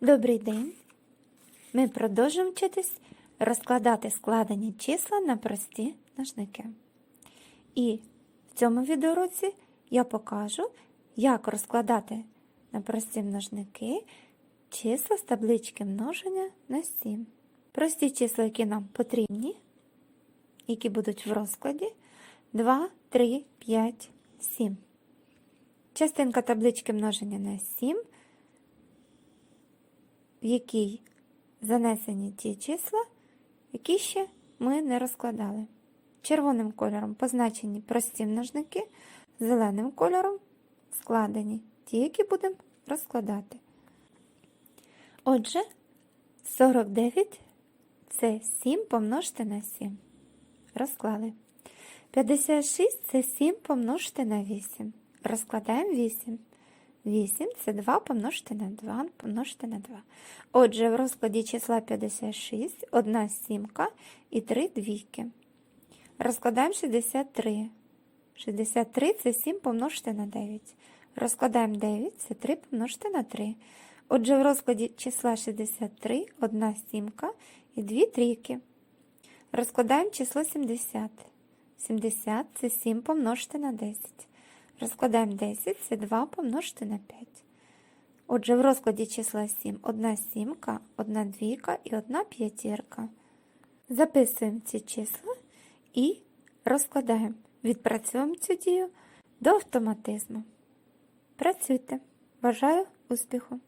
Добрий день! Ми продовжуємо вчитись розкладати складені числа на прості множники. І в цьому відеоуроці я покажу, як розкладати на прості множники числа з таблички множення на 7. Прості числа, які нам потрібні, які будуть в розкладі 2, 3, 5, 7. Частинка таблички множення на 7 в якій занесені ті числа, які ще ми не розкладали. Червоним кольором позначені прості множники, зеленим кольором складені ті, які будемо розкладати. Отже, 49 це 7 помножити на 7. Розклали. 56 це 7 помножити на 8. Розкладаємо 8. 8 це 2 помножити на 2 помножити на 2. Отже, в розкладі числа 56 1 сімка і 3 двійки. Розкладаємо 63. 63 це 7 помножити на 9. Розкладаємо 9 це 3 помножити на 3. Отже, в розкладі числа 63 1 сімка і 2 трійки. Розкладаємо число 70. 70 це 7 помножити на 10. Розкладаємо 10, це 2 помножити на 5. Отже, в розкладі числа 7 одна сімка, одна двійка і одна п'ятірка. Записуємо ці числа і розкладаємо. Відпрацюємо цю дію до автоматизму. Працюйте. Бажаю успіху!